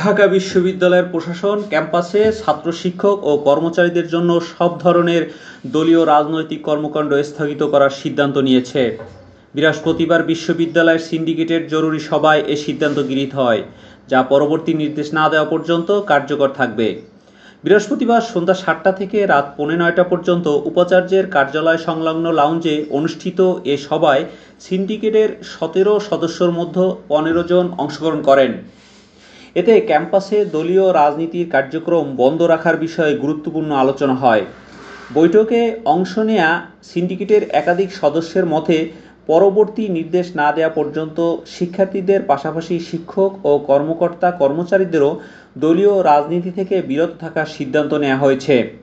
ঢাকা বিশ্ববিদ্যালয়ের প্রশাসন, ক্যাম্পাসে ছাত্র শিক্ষক ও কর্মচারীদের জন্য সব ধরনের দলীয় রাজনৈতিক কর্মকাণ্ড স্থগিত করার সিদ্ধান্ত নিয়েছে। বৃহস্পতিবার বিশ্ববিদ্যালয়ের সিন্ডিকেটের জরুরি সভায় এ সিদ্ধান্ত গৃহীত হয়, যা পরবর্তী নির্দেশ না দেওয়া পর্যন্ত কার্যকর থাকবে। বৃহস্পতিবার সন্ধ্যা সাতটা থেকে রাত পৌনে নয়টা পর্যন্ত উপাচার্যের কার্যালয় সংলগ্ন লাউঞ্জে অনুষ্ঠিত এ সভায় সিন্ডিকেটের সতেরো সদস্যর মধ্যে পনেরো জন অংশগ্রহণ করেন। এতে ক্যাম্পাসে দলীয় রাজনীতির কার্যক্রম বন্ধ রাখার বিষয়ে গুরুত্বপূর্ণ আলোচনা হয়। বৈঠকে অংশ নেয়া সিন্ডিকেটের একাধিক সদস্যের মতে, পরবর্তী নির্দেশ না দেওয়া পর্যন্ত শিক্ষার্থীদের পাশাপাশি শিক্ষক ও কর্মকর্তা কর্মচারীদেরও দলীয় রাজনীতি থেকে বিরত থাকার সিদ্ধান্ত নেওয়া হয়েছে।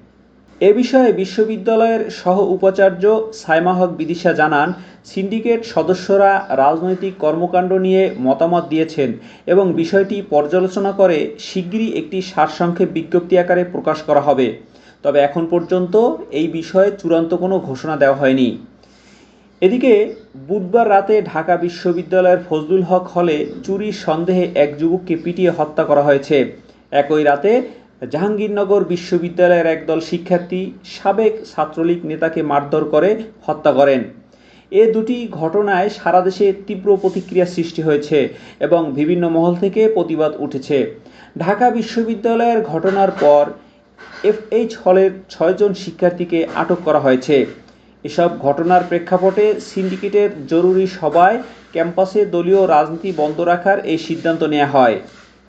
এ বিষয়ে বিশ্ববিদ্যালয়ের সহ উপাচার্য সাইমা হক বিদিশা জানান, সিন্ডিকেট সদস্যরা রাজনৈতিক কর্মকাণ্ড নিয়ে মতামত দিয়েছেন এবং বিষয়টি পর্যালোচনা করে শিগগিরই একটি সারসংক্ষেপ বিজ্ঞপ্তি আকারে প্রকাশ করা হবে। তবে এখন পর্যন্ত এই বিষয়ে চূড়ান্ত কোনো ঘোষণা দেওয়া হয়নি। এদিকে, বুধবার রাতে ঢাকা বিশ্ববিদ্যালয়ের ফজলুল হক হলে চুরির সন্দেহে এক যুবককে পিটিয়ে হত্যা করা হয়েছে। একই রাতে জাহাঙ্গীরনগর বিশ্ববিদ্যালয়ের একদল শিক্ষার্থী সাবেক ছাত্রলীগ নেতাকে মারধর করে হত্যা করেন। এ দুটি ঘটনায় সারা দেশে তীব্র প্রতিক্রিয়া সৃষ্টি হয়েছে এবং বিভিন্ন মহল থেকে প্রতিবাদ উঠেছে। ঢাকা বিশ্ববিদ্যালয়ের ঘটনার পর এফএইচ হলের ছয়জন শিক্ষার্থীকে আটক করা হয়েছে। এসব ঘটনার প্রেক্ষাপটে সিন্ডিকেটের জরুরি সভায় ক্যাম্পাসে দলীয় রাজনীতি বন্ধ রাখার এই সিদ্ধান্ত নেওয়া হয়।